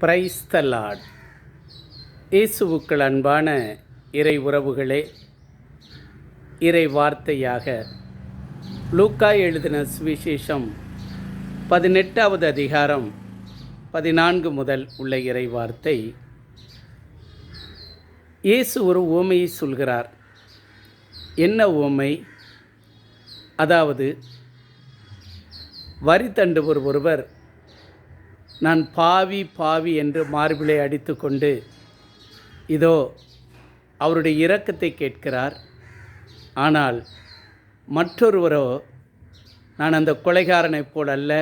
Praise the இயேசுவுக்கள் அன்பான இறை உறவுகளே இறை வார்த்தையாக லூக்கா எழுதின சுவிசேஷம் பதினெட்டாவது அதிகாரம் பதினான்கு முதல் உள்ள இறை வார்த்தை. இயேசு ஒரு ஓமையை சொல்கிறார். என்ன ஓமை? அதாவது வரி தண்டுவர் ஒருவர் நான் பாவி பாவி என்று மார்பிலை அடித்துக்கொண்டு இதோ அவருடைய இரக்கத்தை கேட்கிறார். ஆனால் மற்றொருவரோ நான் அந்த கொலைகாரனைப் போல் அல்ல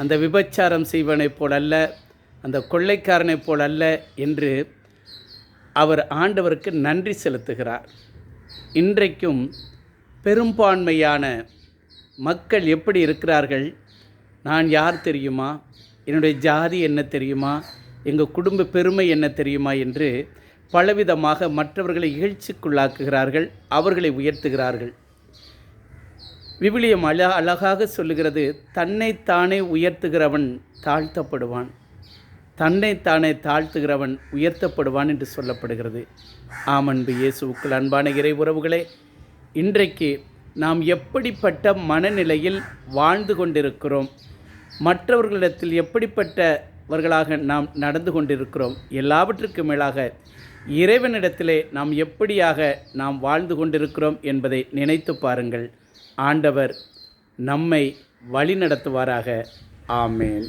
அந்த விபச்சாரம் செய்வனைப் போல் அல்ல அந்த கொள்ளைக்காரனைப் போல் அல்ல என்று அவர் ஆண்டவருக்கு நன்றி செலுத்துகிறார். இன்றைக்கும் பெரும்பான்மையான மக்கள் எப்படி இருக்கிறார்கள் நான் யார் தெரியுமா? என்னுடைய ஜாதி என்ன தெரியுமா? எங்கள் குடும்ப பெருமை என்ன தெரியுமா? என்று பலவிதமாக மற்றவர்களை இகழ்ச்சிக்குள்ளாக்குகிறார்கள் அவர்களை உயர்த்துகிறார்கள். விவிலியம் அழ அழகாக சொல்லுகிறது தன்னைத்தானே உயர்த்துகிறவன் தாழ்த்தப்படுவான். தன்னைத்தானே தாழ்த்துகிறவன் உயர்த்தப்படுவான் என்று சொல்லப்படுகிறது. ஆமன்பு இயேசுவுக்குள் அன்பான இறை உறவுகளே இன்றைக்கு நாம் எப்படிப்பட்ட மனநிலையில் வாழ்ந்து கொண்டிருக்கிறோம்? மற்றவர்களிடத்தில் எப்படிப்பட்டவர்களாக நாம் நடந்து கொண்டிருக்கிறோம் எல்லாவற்றுக்கும் மேலாக இறைவனிடத்திலே நாம் எப்படியாக நாம் வாழ்ந்து கொண்டிருக்கிறோம் என்பதை நினைத்து பாருங்கள். ஆண்டவர் நம்மை வழிநடத்துவாராக. ஆமேன்.